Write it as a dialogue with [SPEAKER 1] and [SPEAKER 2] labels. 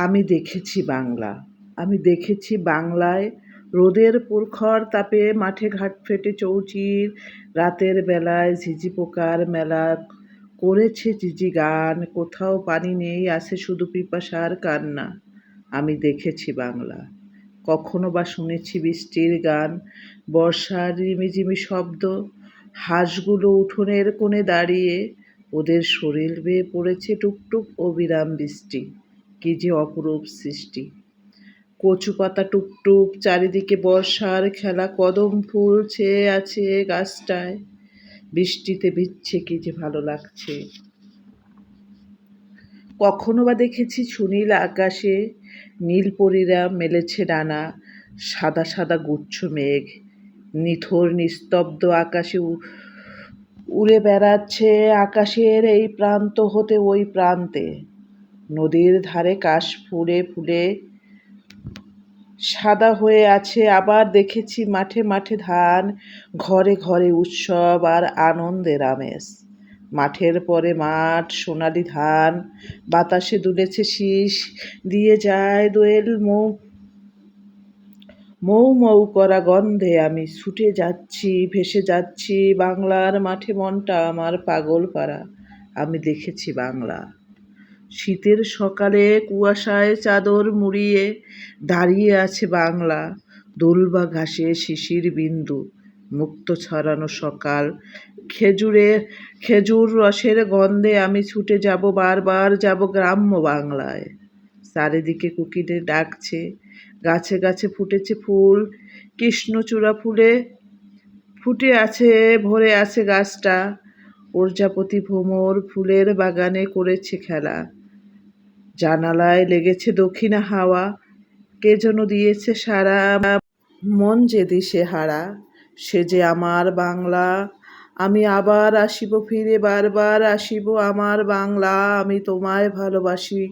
[SPEAKER 1] আমি দেখেছি বাংলা। আমি দেখেছি বাংলায় রোদের প্রখর তাপে মাঠে ঘাট ফেটে চৌচির, রাতের বেলায় ঝিঝি পোকার মেলা করেছে ঝিঝি গান, কোথাও পানি নেই, আছে শুধু পিপাসার কান্না। আমি দেখেছি বাংলা। কখনো বা শুনেছি বৃষ্টির গান, বর্ষার রিমিঝিমি শব্দ, হাঁসগুলো উঠোনের কোণে দাঁড়িয়ে, ওদের শরীর বেয়ে পড়েছে টুকটুক অবিরাম বৃষ্টি। কি যে অপরূপ সৃষ্টি। কচু পাতা টুকটুক চারিদিকে বর্ষার খেলা, কদম ফুল ছেয়ে আছে গাছটায়। বৃষ্টিতে ভিজছে কি যে ভালো লাগছে। কখনো বা দেখেছি সুনীল আকাশে নীলপরীরা মেলেছে ডানা, সাদা সাদা গুচ্ছ মেঘ, নিথর নিস্তব্ধ আকাশে উড়ে বেড়াচ্ছে আকাশের এই প্রান্ত হতে ওই প্রান্তে। নদীর ধারে কাশ ফুলে ফুলে সাদা হয়ে আছে। আবার দেখেছি মাঠে মাঠে ধান, ঘরে ঘরে উৎসব আর আনন্দের আমেজ। মাঠের পরে মাঠ, সোনালি ধান, বাতাসে দুলেছে শীষ, দিয়ে যায় দোয়েল মৌ মৌ মৌ করা গন্ধে আমি ছুটে যাচ্ছি, ভেসে যাচ্ছি বাংলার মাঠে মনটা আমার পাগল পাড়া আমি দেখেছি বাংলা। শীতের সকালে কুয়াশায় চাদর মুড়িয়ে দাঁড়িয়ে আছে বাংলা। দোলবা ঘাসে শিশির বিন্দু, মুক্ত ছড়ানো সকাল। খেজুরে, খেজুর রসের গন্ধে আমি ছুটে যাব, বারবার যাব গ্রাম্য বাংলায়। চারিদিকে কুকিরে ডাকছে, গাছে গাছে ফুটেছে ফুল, কৃষ্ণচূড়া ফুলে, ফুটে আছে, ভরে আছে গাছটা। প্রজাপতি ভ্রমর ফুলের বাগানে করেছে খেলা। জানালায় লেগেছে দক্ষিণা হাওয়া। কে যেন দিয়েছে সারা মন যে দিশে হারা। সে যে আমার বাংলা। আমি আবার আসিব, ফিরে বারবার আসিব আমার বাংলা। আমি তোমায় ভালোবাসি।